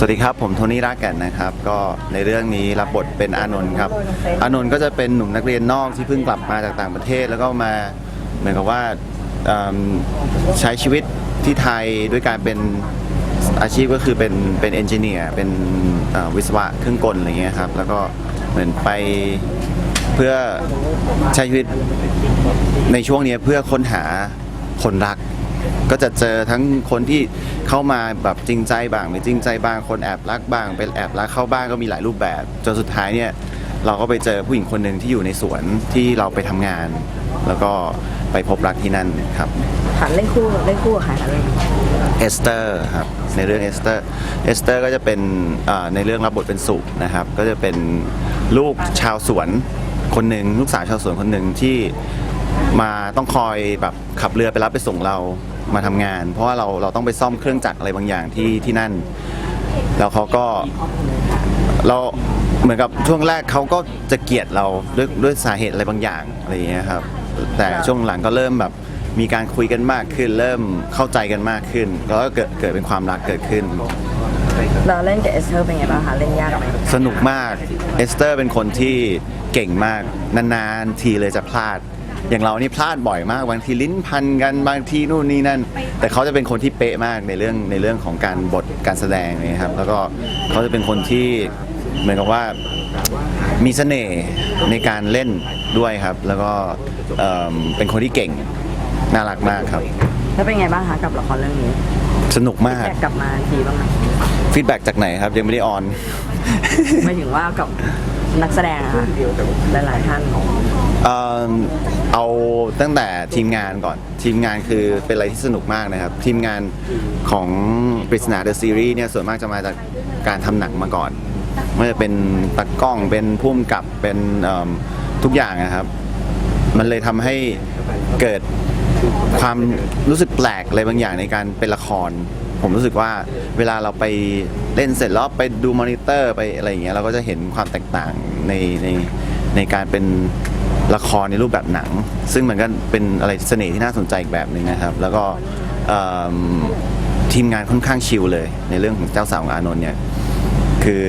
สวัสดีครับ ผมโทนี่รากแก่นนะครับ ก็ในเรื่องนี้รับบทเป็นอานนท์ครับ อานนท์ก็จะเป็นหนุ่มนักเรียนนอกที่เพิ่งกลับมาจากต่างประเทศ แล้วก็มาเหมือนกับว่าเอิ่มใช้ชีวิตที่ไทยด้วยการเป็นอาชีพก็คือเป็นเป็นเอนจิเนียร์เป็นเอ่อวิศวะเครื่องกลอะไรเงี้ยครับ แล้วก็เหมือนไปเพื่อใช้ชีวิตในช่วงนี้เพื่อค้นหาคนรัก ก็จะเจอทั้งคนที่เข้ามาแบบจริงใจบ้างไม่จริงใจบ้างคนแอบรักบ้างเป็นแอบรักเข้าบ้างก็มีหลายรูปแบบจนสุดท้ายเนี่ยเราก็ไปเจอผู้หญิงคนหนึ่งที่อยู่ในสวนที่เราไปทำงาน แล้วก็ไปพบรักที่นั่นครับค่ะเล่นคู่เล่นคู่กับใครคะเรื่องนี้เอสเตอร์ครับในเรื่องเอสเตอร์เอสเตอร์ก็จะเป็นอ่าในเรื่องรับบทเป็นสุนะครับ ก็จะเป็นลูกชาวสวนคนหนึ่งลูกสาวชาวสวนคนหนึ่งที่ มาต้องคอยแบบขับเรือไปรับไปส่งเรามาทำงาน เพราะว่าเราเราต้องไปซ่อมเครื่องจักรอะไรบางอย่างที่ที่นั่น แล้วเขาก็เราเหมือนกับช่วงแรกเขาก็จะเกลียดเราด้วยด้วยสาเหตุอะไรบางอย่างอะไรอย่างเงี้ยครับ แต่ช่วงหลังก็เริ่มแบบมีการคุยกันมากขึ้น เริ่มเข้าใจกันมากขึ้น แล้วก็เกิดเกิดเป็นความรักเกิดขึ้น เราเล่นกับเอสเธอร์เป็นไงบ้างคะเล่นยากไหมสนุกมากเอสเตอร์เป็นคนที่เก่งมากนานๆทีเลยจะพลาด อย่างเรานี่พลาดบ่อยมากบางทีลิ้นพันกันบางทีนู่นนี่นั่น แต่เขาจะเป็นคนที่เป๊ะมากในเรื่องในเรื่องของการบทการแสดงนี่ครับแล้วก็เขาจะเป็นคนที่เหมือนกับว่ามีเสน่ห์ในการเล่นด้วยครับ แล้วก็เอิ่มเป็นคนที่เก่งน่ารักมากครับ แล้วเป็นไงบ้างคะกับละครเรื่องนี้สนุกมากแตกกลับมาทีบ้างไหมฟีดแบ็จากไหนครับยังไม่ได้ออนไม่ถึงว่ากับนักแสดงอะค่ะหลายๆท่าน เอ่อเอาตั้งแต่ทีมงานก่อน ทีมงานคือเป็นอะไรที่สนุกมากนะครับ ทีมงานของปริศนาเดอะซีรีส์เนี่ยส่วนมากจะมาจากการทำหนังมาก่อนไม่ว่าจะเป็นตากล้องเป็นพุ่มกับเป็นเอิ่มทุกอย่างนะครับ มันเลยทำให้เกิดความรู้สึกแปลกอะไรบางอย่างในการเป็นละคร ผมรู้สึกว่าเวลาเราไปเล่นเสร็จแล้วไปดูมอนิเตอร์ไปอะไรอย่างเงี้ยเราก็จะเห็นความแตกต่างในในในการเป็น ละครในรูปแบบหนัง ซึ่งมันก็เป็นอะไรเสน่ห์ที่น่าสนใจอีกแบบหนึ่งนะครับ แล้วก็ทีมงานค่อนข้างชิลเลย ในเรื่องของเจ้าสาวของอานนท์เนี่ยคือ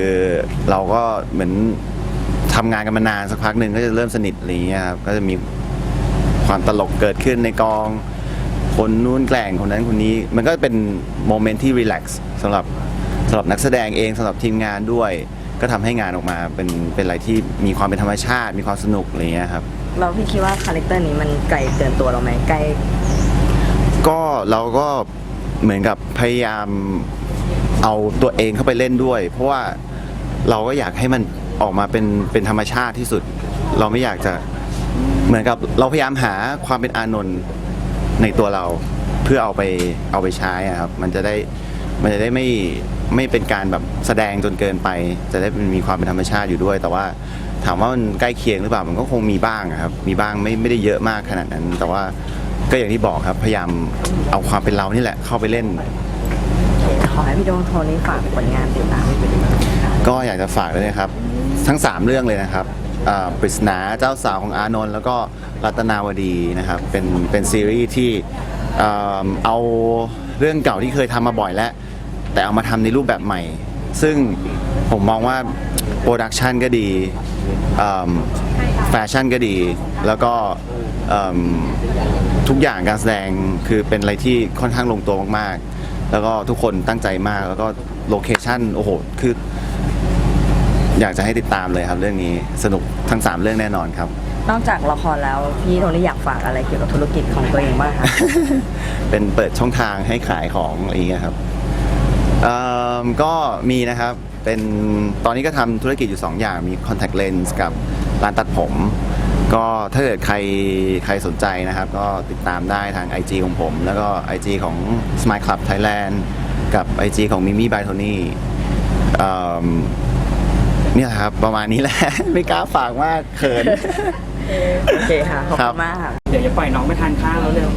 เราก็เหมือนทำงานกันมานานสักพักหนึ่งก็จะเริ่มสนิทอะไรอย่างเงี้ยครับก็จะมีความตลกเกิดขึ้นในกอง คนนู้นแกล้งคนนั้นคนนี้ มันก็เป็นโมเมนต์ที่รีแลกซ์สำหรับสำหรับนักแสดงเองสำหรับทีมงานด้วย ก็ทำให้งานออกมาเป็นเป็นอะไรที่มีความเป็นธรรมชาติ มีความสนุกอะไรอย่างเงี้ยครับเราพี่คิดว่าคาแรคเตอร์นี้มันไกลเกินตัวเราไหมไกลก็เราก็เหมือนกับพยายามเอาตัวเองเข้าไปเล่นด้วย เพราะว่าเราก็อยากให้มันออกมาเป็นเป็นธรรมชาติที่สุด เราไม่อยากจะเหมือนกับเราพยายามหาความเป็นอานนท์ในตัวเราเพื่อเอาไปเอาไปใช้อะครับ มันจะได้ มันจะได้ไม่ไม่เป็นการแบบแสดงจนเกินไป จะได้มีความเป็นธรรมชาติอยู่ด้วย แต่ว่าถามว่ามันใกล้เคียงหรือเปล่ามันก็คงมีบ้างอะครับ มีบ้างไม่ไม่ได้เยอะมากขนาดนั้น แต่ว่าก็อย่างที่บอกครับพยายามเอาความเป็นเรานี่แหละเข้าไปเล่น ขอให้พี่โดงโทนี่ฝากผลงานติดตามก็อยากจะฝากด้วยนะครับ ทั้ง 3 เรื่องเลยนะครับอ่าปริศนาเจ้าสาวของอานนท์แล้วก็รัตนาวดีนะครับเป็นเป็นซีรีส์ที่อ่าเอาเรื่องเก่าที่เคยทำมาบ่อยแล้ว แต่เอามาทำในรูปแบบใหม่ ซึ่งผมมองว่าโปรดักชันก็ดีแฟชั่นก็ดี แล้วก็อืมทุกอย่างการแสดงคือเป็นอะไรที่ค่อนข้างลงตัวมากๆ แล้วก็ทุกคนตั้งใจมากแล้วก็โลเคชั่นโอ้โหคืออยากจะให้ติดตามเลยครับเรื่องนี้สนุกทั้ง 3 เรื่องแน่นอนครับ นอกจากละครแล้วพี่โทนี่อยากฝากอะไรเกี่ยวกับธุรกิจของตัวเองบ้างคะเป็นเปิดช่องทางให้ขายของอะไรอย่างเงี้ยครับเอิ่ มก็มีนะครับ เป็นตอนนี้ก็ทำธุรกิจอยู่ 2 อย่างมี contact lens กับร้านตัดผม ก็ถ้าเกิดใครใครสนใจนะครับ ก็ติดตามได้ทาง IG ของผม แล้วก็ IG ของ Smile Club Thailand กับ IG ของ Mimi by Tony เอิ่มเนี่ยครับ ประมาณนี้แหละ ไม่กล้าฝากมากเขิน โอเคค่ะ ขอบครัคุบณมากค่ะ เดี๋ยวจะปล่อยน้องไปทานข้าวแล้วเร็ว